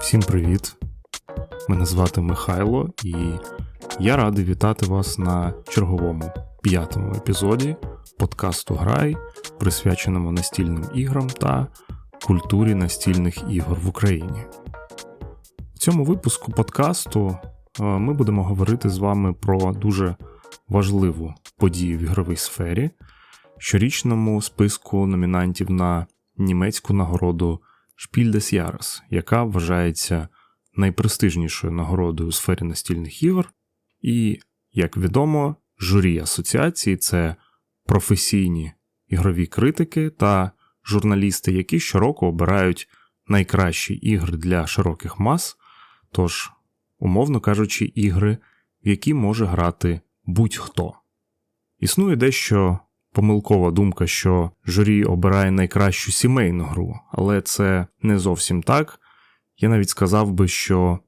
Всім привіт! Мене звати Михайло, і я радий вітати вас на черговому п'ятому епізоді подкасту Грай, присвяченому настільним іграм та культурі настільних ігор в Україні. В цьому випуску подкасту е, ми будемо говорити з вами про дуже важливу подію в ігровій сфері, щорічному списку номінантів на німецьку нагороду Spiel des Jahres, яка вважається найпрестижнішою нагородою у сфері настільних ігор. І, як відомо, журі асоціації це професійні ігрові критики та журналісти, які щороку обирають найкращі ігри для широких мас, тож, умовно кажучи, ігри, в які може грати будь-хто. Існує дещо помилкова думка, що журі обирає найкращу сімейну гру, але це не зовсім так. Я навіть сказав би, що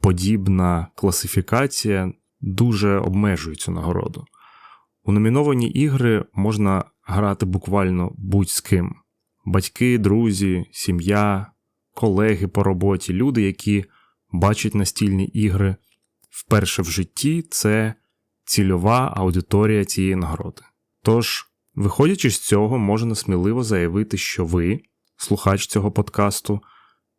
подібна класифікація дуже обмежує цю нагороду. У номіновані ігри можна грати буквально будь з ким: батьки, друзі, сім'я, колеги по роботі, люди, які бачать настільні ігри вперше в житті, це цільова аудиторія цієї нагороди. Тож, виходячи з цього, можна сміливо заявити, що ви, слухач цього подкасту,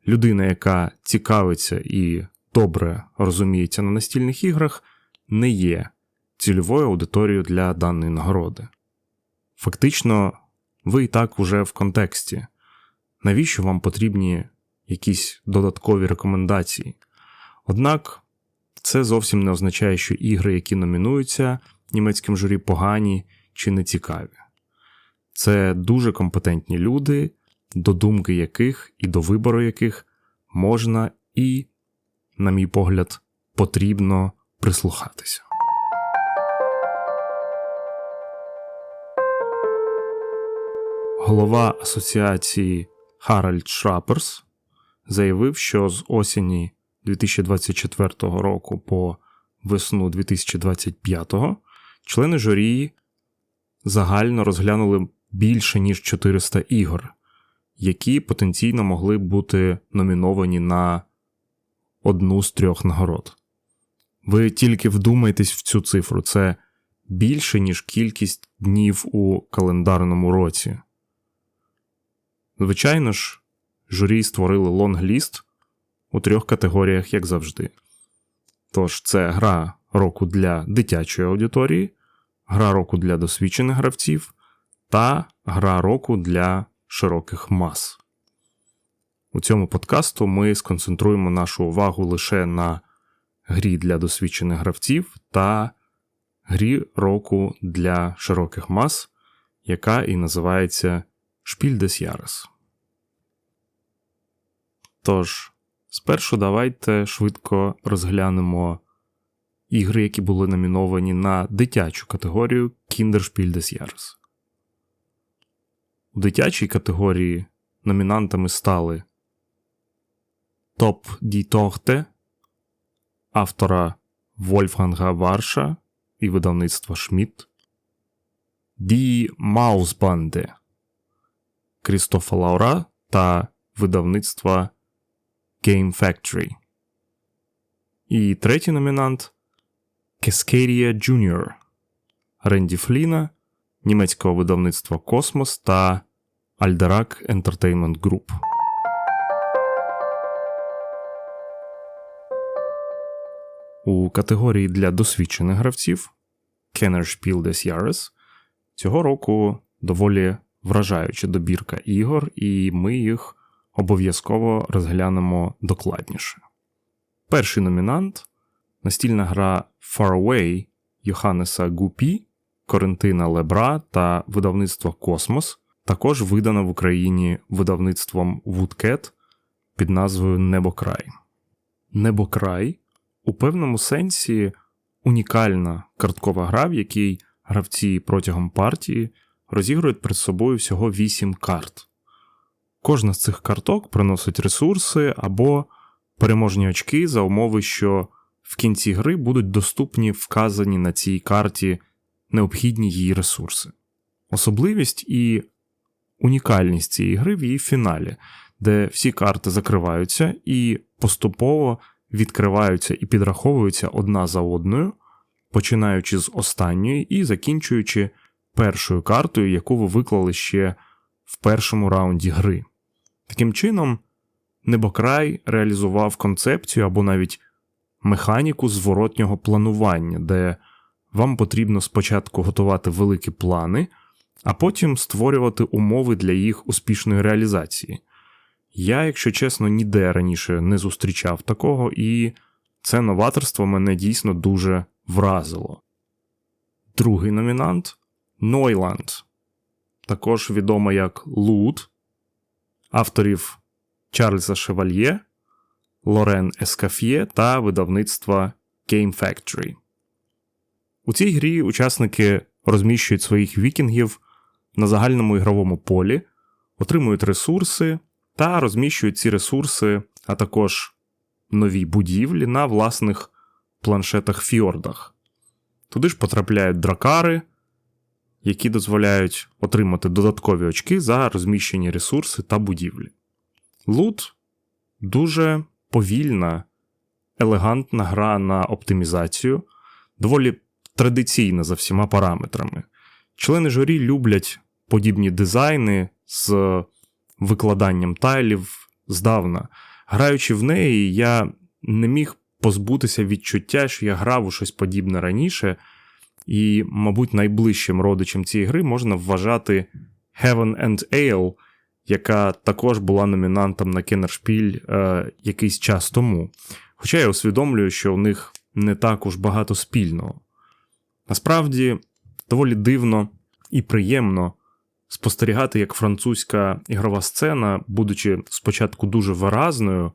людина, яка цікавиться і добре розуміється на настільних іграх, не є цільовою аудиторією для даної нагороди. Фактично, ви і так уже в контексті, навіщо вам потрібні якісь додаткові рекомендації. Однак це зовсім не означає, що ігри, які номінуються німецьким журі, погані чи не цікаві. Це дуже компетентні люди, до думки яких і до вибору яких можна і, на мій погляд, потрібно прислухатися. Голова асоціації Харальд Шраперс заявив, що з осені 2024 року по весну 2025 члени журі загально розглянули більше ніж 400 ігор, які потенційно могли бути номіновані на одну з трьох нагород. Ви тільки вдумайтесь в цю цифру, це більше, ніж кількість днів у календарному році. Звичайно ж, журі створили лонгліст у трьох категоріях, як завжди. Тож, це гра року для дитячої аудиторії, гра року для досвідчених гравців та гра року для широких мас. У цьому подкасту ми сконцентруємо нашу увагу лише на грі для досвідчених гравців та грі року для широких мас, яка і називається Spiel des Jahres. Тож, спершу давайте швидко розглянемо ігри, які були номіновані на дитячу категорію Kinderspiel des Jahres. У дитячій категорії номінантами стали Топ Die Tochte автора Вольфганга Варша і видавництва Шмідт, Die Mausbande Крістофа Лаура та видавництва Game Factory. І третій номінант Cascadia Junior Ренді Фліна, німецького видавництва Космос та Альдерак Entertainment Group. У категорії для досвідчених гравців Kennerspiel des Jahres цього року доволі вражаюча добірка ігор, і ми їх обов'язково розглянемо докладніше. Перший номінант настільна гра Faraway Йоханнеса Гупі, Корентина Лебра та видавництва Космос, також видана в Україні видавництвом Woodcat під назвою Небокрай. Небокрай у певному сенсі унікальна карткова гра, в якій гравці протягом партії розігрують перед собою всього 8 карт. Кожна з цих карток приносить ресурси або переможні очки за умови, що в кінці гри будуть доступні вказані на цій карті необхідні її ресурси. Особливість і унікальність цієї гри в її фіналі, де всі карти закриваються і поступово відкриваються і підраховуються одна за одною, починаючи з останньої і закінчуючи першою картою, яку ви виклали ще в першому раунді гри. Таким чином, Небокрай реалізував концепцію або навіть механіку зворотнього планування, де вам потрібно спочатку готувати великі плани, а потім створювати умови для їх успішної реалізації. Я, якщо чесно, ніде раніше не зустрічав такого, і це новаторство мене дійсно дуже вразило. Другий номінант Нойланд, також відомо як Лут, авторів Чарльза Шевальє, Лорен Ескаф'є та видавництва Game Factory. У цій грі учасники розміщують своїх вікінгів на загальному ігровому полі, отримують ресурси та розміщують ці ресурси, а також нові будівлі на власних планшетах фіордах. Туди ж потрапляють дракари, які дозволяють отримати додаткові очки за розміщені ресурси та будівлі. Лут дуже повільна, елегантна гра на оптимізацію, доволі традиційна за всіма параметрами. Члени журі люблять подібні дизайни з викладанням тайлів здавна. Граючи в неї, я не міг позбутися відчуття, що я грав у щось подібне раніше, і, мабуть, найближчим родичем цієї гри можна вважати Heaven and Ale, яка також була номінантом на Кеннершпіль е, якийсь час тому. Хоча я усвідомлюю, що у них не так уж багато спільного. Насправді, доволі дивно і приємно спостерігати, як французька ігрова сцена, будучи спочатку дуже виразною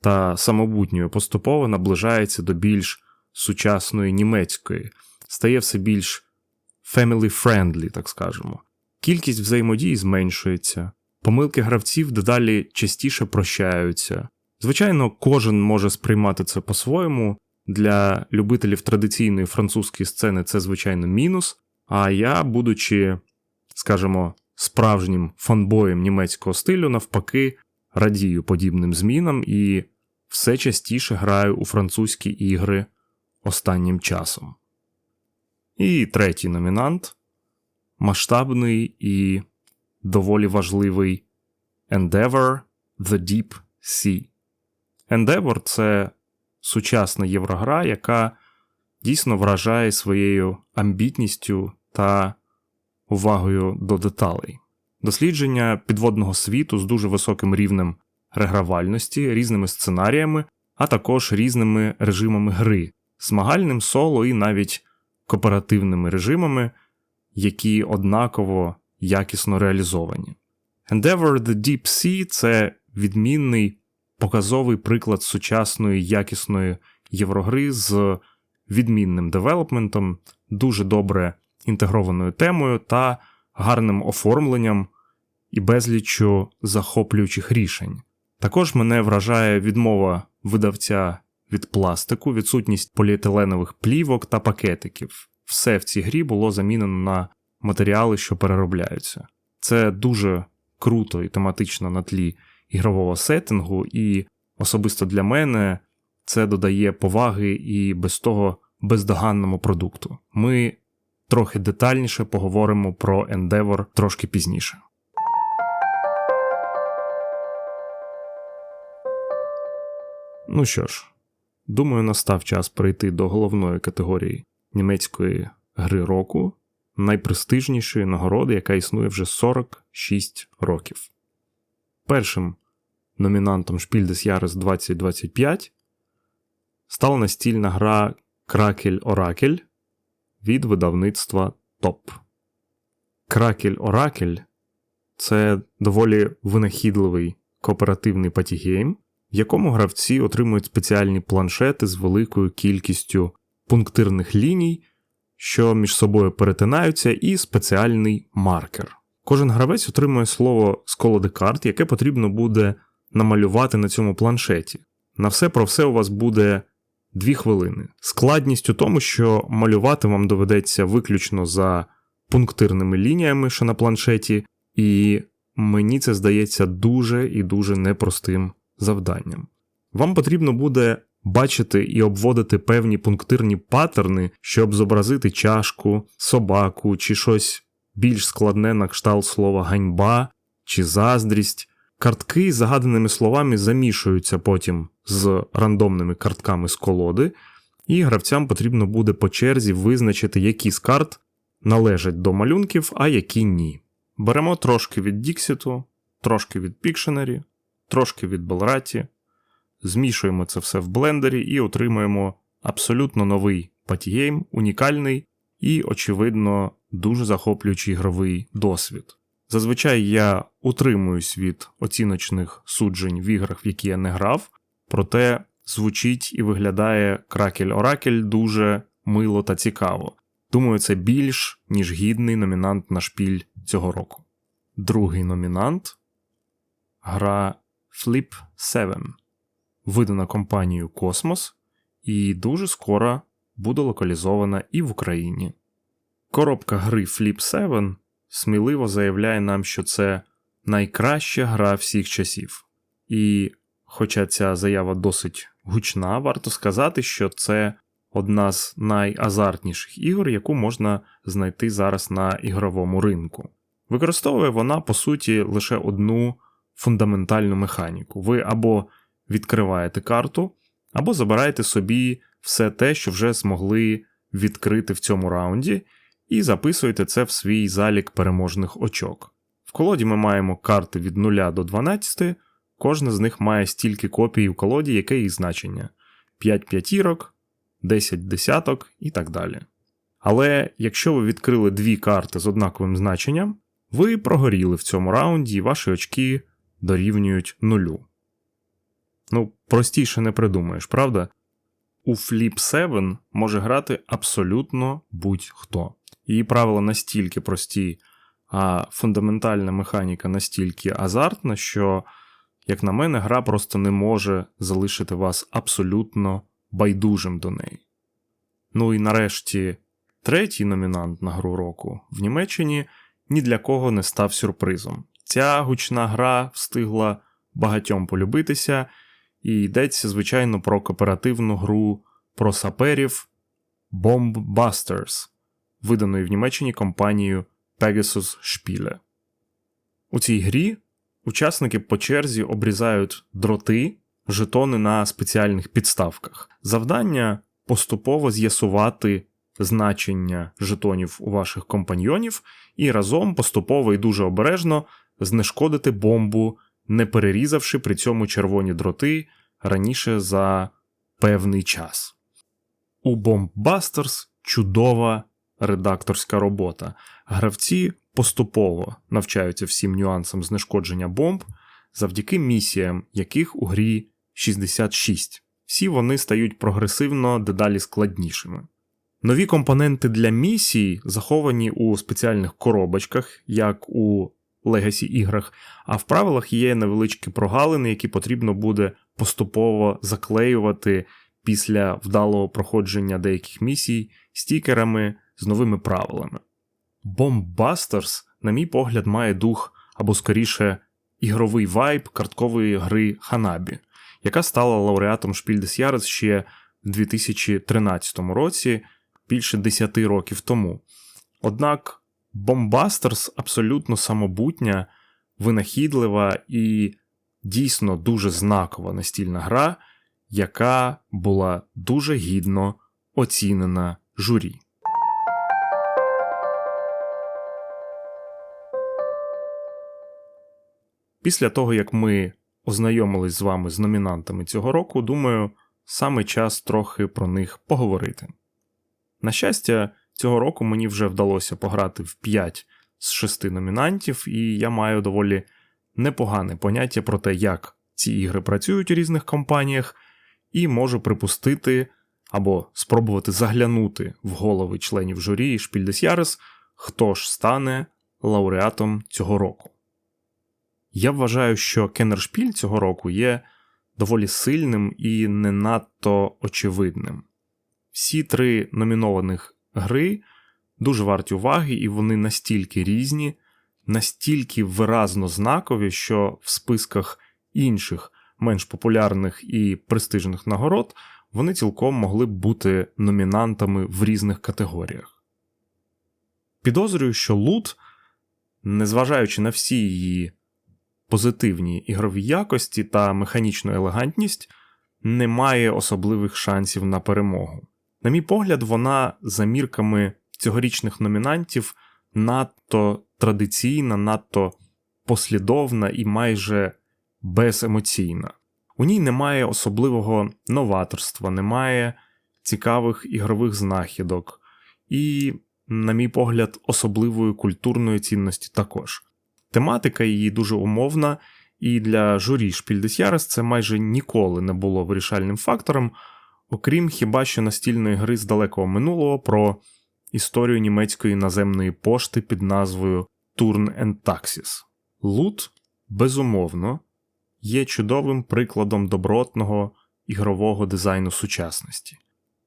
та самобутньою, поступово наближається до більш сучасної німецької, стає все більш family-friendly, так скажемо. Кількість взаємодій зменшується, помилки гравців дедалі частіше прощаються. Звичайно, кожен може сприймати це по-своєму. Для любителів традиційної французької сцени це, звичайно, мінус. А я, будучи, скажімо, справжнім фанбоєм німецького стилю, навпаки, радію подібним змінам і все частіше граю у французькі ігри останнім часом. І третій номінант масштабний і доволі важливий Endeavor The Deep Sea. Endeavor – це сучасна єврогра, яка дійсно вражає своєю амбітністю та увагою до деталей. Дослідження підводного світу з дуже високим рівнем регравальності, різними сценаріями, а також різними режимами гри, змагальним соло і навіть кооперативними режимами, які однаково якісно реалізовані. Endeavor The Deep Sea це відмінний показовий приклад сучасної якісної єврогри з відмінним девелопментом, дуже добре інтегрованою темою та гарним оформленням і безліччю захоплюючих рішень. Також мене вражає відмова видавця від пластику, відсутність поліетиленових плівок та пакетиків. Все в цій грі було замінено на матеріали, що переробляються. Це дуже круто і тематично на тлі ігрового сеттингу, і особисто для мене це додає поваги і без того бездоганному продукту. Ми трохи детальніше поговоримо про Endeavor трошки пізніше. Ну що ж, думаю, настав час перейти до головної категорії німецької гри року, найпрестижнішої нагороди, яка існує вже 46 років. Першим номінантом Spiel des 2025 стала настільна гра Кракель Оракель від видавництва ТОП. Кракель Оракель це доволі винахідливий кооперативний патігейм, в якому гравці отримують спеціальні планшети з великою кількістю пунктирних ліній, що між собою перетинаються, і спеціальний маркер. Кожен гравець отримує слово з колоди карт, яке потрібно буде намалювати на цьому планшеті. На все про все у вас буде 2 хвилини. Складність у тому, що малювати вам доведеться виключно за пунктирними лініями, що на планшеті, і мені це здається дуже і дуже непростим завданням. Вам потрібно буде бачити і обводити певні пунктирні паттерни, щоб зобразити чашку, собаку чи щось більш складне на кшталт слова ганьба чи заздрість. Картки з загаданими словами замішуються потім з рандомними картками з колоди, і гравцям потрібно буде по черзі визначити, які з карт належать до малюнків, а які ні. Беремо трошки від Діксіту, трошки від Pictionary, трошки від Белраті, змішуємо це все в блендері і отримуємо абсолютно новий патігейм, унікальний і, очевидно, дуже захоплюючий ігровий досвід. Зазвичай я утримуюсь від оціночних суджень в іграх, в які я не грав, проте звучить і виглядає кракель-оракель дуже мило та цікаво. Думаю, це більш ніж гідний номінант на шпіль цього року. Другий номінант гра Flip 7, видана компанією Космос, і дуже скоро буде локалізована і в Україні. Коробка гри Flip 7 сміливо заявляє нам, що це найкраща гра всіх часів. І, хоча ця заява досить гучна, варто сказати, що це одна з найазартніших ігор, яку можна знайти зараз на ігровому ринку. Використовує вона, по суті, лише одну фундаментальну механіку. Ви або відкриваєте карту, або забираєте собі все те, що вже змогли відкрити в цьому раунді, і записуєте це в свій залік переможних очок. В колоді ми маємо карти від 0 до 12, кожна з них має стільки копій в колоді, яке їх значення: 5 п'ятірок, 10 десяток і так далі. Але якщо ви відкрили дві карти з однаковим значенням, ви прогоріли в цьому раунді і ваші очки дорівнюють нулю. Ну, простіше не придумаєш, правда? У Flip 7 може грати абсолютно будь-хто. Її правила настільки прості, а фундаментальна механіка настільки азартна, що, як на мене, гра просто не може залишити вас абсолютно байдужим до неї. Ну і нарешті, третій номінант на гру року в Німеччині ні для кого не став сюрпризом. Ця гучна гра встигла багатьом полюбитися, і йдеться, звичайно, про кооперативну гру про саперів Bomb Busters, виданої в Німеччині компанією Pegasus Spiele. У цій грі учасники по черзі обрізають дроти, жетони на спеціальних підставках. Завдання поступово з'ясувати значення жетонів у ваших компаньйонів і разом поступово і дуже обережно знешкодити бомбу, не перерізавши при цьому червоні дроти раніше за певний час. У Bombbusters чудова редакторська робота. Гравці поступово навчаються всім нюансам знешкодження бомб завдяки місіям, яких у грі 66. Всі вони стають прогресивно дедалі складнішими. Нові компоненти для місій заховані у спеціальних коробочках, як у Legacy іграх, а в правилах є невеличкі прогалини, які потрібно буде поступово заклеювати після вдалого проходження деяких місій стікерами з новими правилами. Bombbusters, на мій погляд, має дух або скоріше ігровий вайб карткової гри Ханабі, яка стала лауреатом Шпіль des ще в 2013 році, більше 10 років тому. Однак Bombbusters абсолютно самобутня, винахідлива і дійсно дуже знакова настільна гра, яка була дуже гідно оцінена журі. Після того, як ми ознайомились з вами з номінантами цього року, думаю, саме час трохи про них поговорити. На щастя, цього року мені вже вдалося пограти в 5 з 6 номінантів, і я маю доволі непогане поняття про те, як ці ігри працюють у різних компаніях, і можу припустити або спробувати заглянути в голови членів журі і Шпільдесярес, хто ж стане лауреатом цього року. Я вважаю, що Кеннершпіль цього року є доволі сильним і не надто очевидним. Всі три номінованих гри дуже варті уваги, і вони настільки різні, настільки виразно знакові, що в списках інших менш популярних і престижних нагород вони цілком могли б бути номінантами в різних категоріях. Підозрюю, що Лут, незважаючи на всі її позитивні ігрові якості та механічну елегантність, не має особливих шансів на перемогу. На мій погляд, вона за мірками цьогорічних номінантів надто традиційна, надто послідовна і майже беземоційна. У ній немає особливого новаторства, немає цікавих ігрових знахідок і, на мій погляд, особливої культурної цінності також. Тематика її дуже умовна, і для журі Шпільдесярес це майже ніколи не було вирішальним фактором, окрім хіба що настільної гри з далекого минулого про історію німецької наземної пошти під назвою Turn and Taxis. Лут, безумовно, є чудовим прикладом добротного ігрового дизайну сучасності.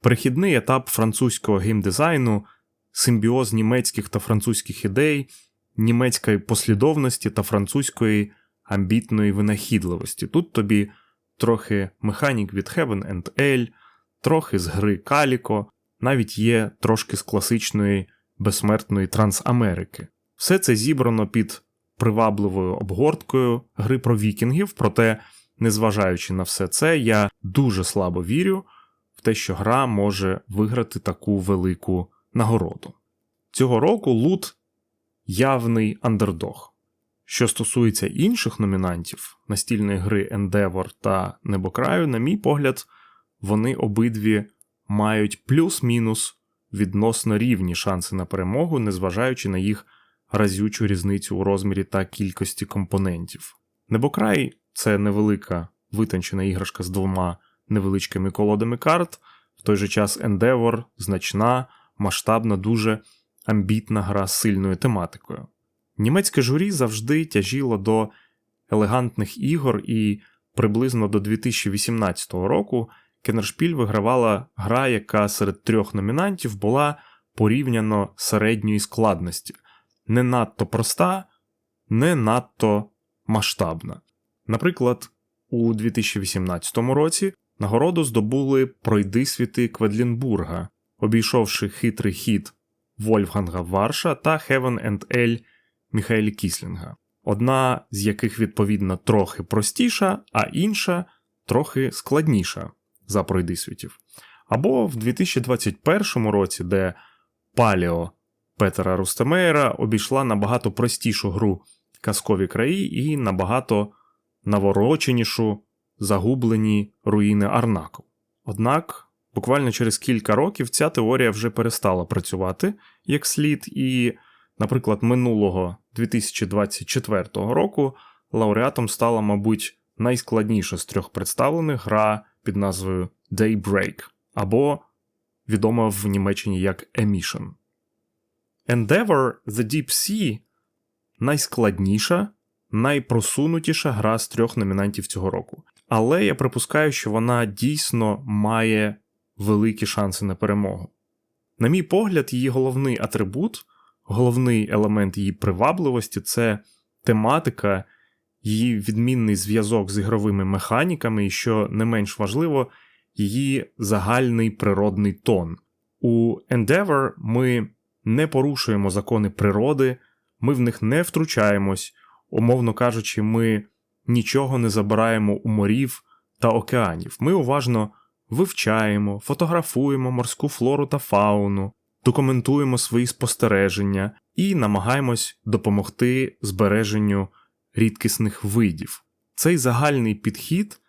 Перехідний етап французького геймдизайну, симбіоз німецьких та французьких ідей, німецької послідовності та французької амбітної винахідливості. Тут тобі трохи механік від Heaven and L, трохи з гри Каліко, навіть є трошки з класичної безсмертної Трансамерики. Все це зібрано під привабливою обгорткою гри про вікінгів, проте, незважаючи на все це, я дуже слабо вірю в те, що гра може виграти таку велику нагороду. Цього року лут явний андердог. Що стосується інших номінантів настільної гри Endeavor та Небокраю, на мій погляд, вони обидві мають плюс-мінус відносно рівні шанси на перемогу, незважаючи на їх разючу різницю у розмірі та кількості компонентів. Небокрай це невелика витончена іграшка з двома невеличкими колодами карт, в той же час Endeavor значна, масштабна, дуже амбітна гра з сильною тематикою. Німецьке журі завжди тяжіло до елегантних ігор, і приблизно до 2018 року Кеннершпіль вигравала гра, яка серед трьох номінантів була порівняно середньої складності, не надто проста, не надто масштабна. Наприклад, у 2018 році нагороду здобули пройдисвіти Кведлінбурга, обійшовши хитрий хід Вольфганга Варша та Heaven and L Міхаелі Кіслінга, одна з яких відповідно трохи простіша, а інша трохи складніша за пройдисвітів. Або в 2021 році, де Паліо Петера Рустемейра обійшла набагато простішу гру казкові краї і набагато навороченішу загублені руїни Арнаку. Однак, буквально через кілька років ця теорія вже перестала працювати як слід, і, наприклад, минулого 2024 року лауреатом стала, мабуть, найскладніша з трьох представлених гра під назвою Daybreak, або відома в Німеччині як Emission. Endeavor The Deep Sea найскладніша, найпросунутіша гра з трьох номінантів цього року. Але я припускаю, що вона дійсно має великі шанси на перемогу. На мій погляд, її головний атрибут, головний елемент її привабливості це тематика, її відмінний зв'язок з ігровими механіками, і що не менш важливо, її загальний природний тон. У Endeavor ми не порушуємо закони природи, ми в них не втручаємось, умовно кажучи, ми нічого не забираємо у морів та океанів. Ми уважно вивчаємо, фотографуємо морську флору та фауну, документуємо свої спостереження і намагаємось допомогти збереженню рідкісних видів. Цей загальний підхід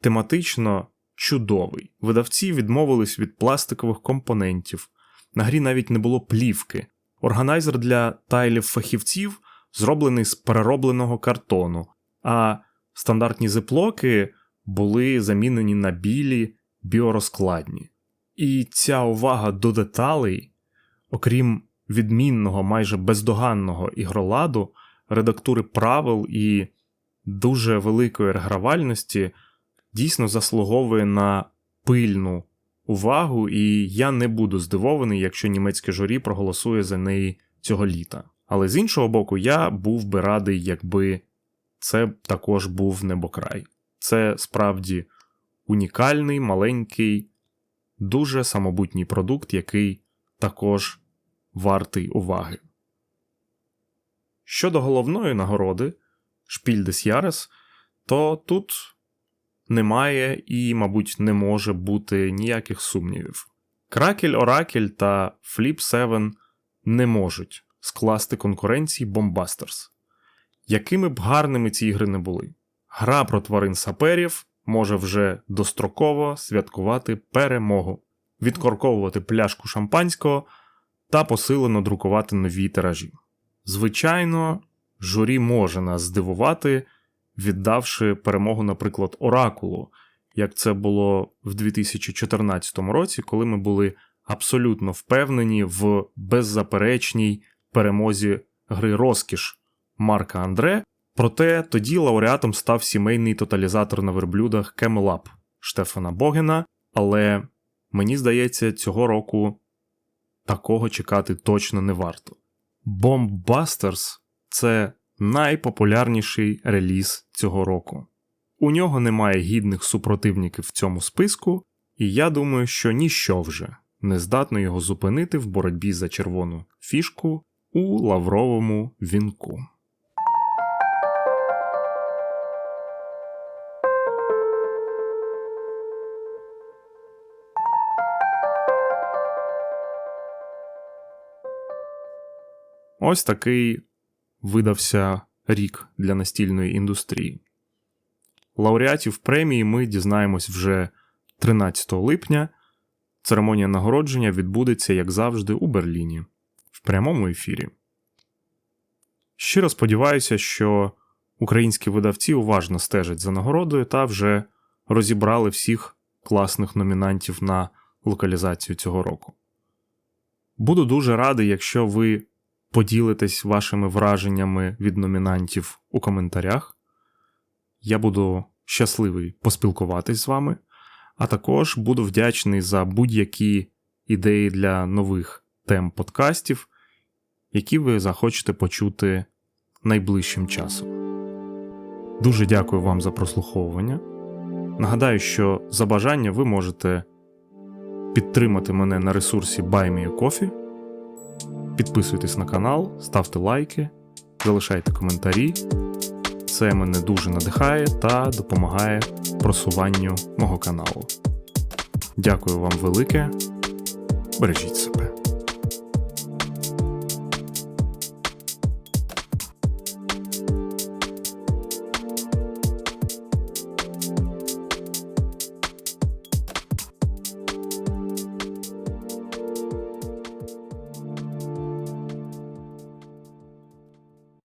тематично чудовий. Видавці відмовились від пластикових компонентів. На грі навіть не було плівки. Органайзер для тайлів фахівців зроблений з переробленого картону, а стандартні зиплоки були замінені на білі біорозкладні. І ця увага до деталей, окрім відмінного, майже бездоганного ігроладу, редактури правил і дуже великої регравальності дійсно заслуговує на пильну увагу, і я не буду здивований, якщо німецьке журі проголосує за неї цього літа. Але з іншого боку, я був би радий, якби це також був небокрай. Це справді унікальний, маленький, дуже самобутній продукт, який також вартий уваги. Щодо головної нагороди Шпіль дес Ярес, то тут немає і, мабуть, не може бути ніяких сумнівів. Кракель Оракель та Flip 7 не можуть скласти конкуренції Bombasters. Якими б гарними ці ігри не були. Гра про тварин саперів може вже достроково святкувати перемогу, відкорковувати пляшку шампанського та посилено друкувати нові тиражі. Звичайно, журі може нас здивувати, віддавши перемогу, наприклад, Оракулу, як це було в 2014 році, коли ми були абсолютно впевнені в беззаперечній перемозі гри Розкіш Марка Андре. Проте тоді лауреатом став сімейний тоталізатор на верблюдах Up Штефана Богена, але мені здається, цього року такого чекати точно не варто. Bombbusters – це найпопулярніший реліз цього року. У нього немає гідних супротивників в цьому списку, і я думаю, що ніщо вже не здатно його зупинити в боротьбі за червону фішку у лавровому вінку. Ось такий видався рік для настільної індустрії. Лауреатів премії ми дізнаємось вже 13 липня. Церемонія нагородження відбудеться, як завжди, у Берліні в прямому ефірі. Щиро сподіваюся, що українські видавці уважно стежать за нагородою та вже розібрали всіх класних номінантів на локалізацію цього року. Буду дуже радий, якщо ви поділитесь вашими враженнями від номінантів у коментарях. Я буду щасливий поспілкуватись з вами, а також буду вдячний за будь-які ідеї для нових тем подкастів, які ви захочете почути найближчим часом. Дуже дякую вам за прослуховування. Нагадаю, що за бажання ви можете підтримати мене на ресурсі BuyMeACoffee. Підписуйтесь на канал, ставте лайки, залишайте коментарі. Це мене дуже надихає та допомагає просуванню мого каналу. Дякую вам велике. Бережіть себе.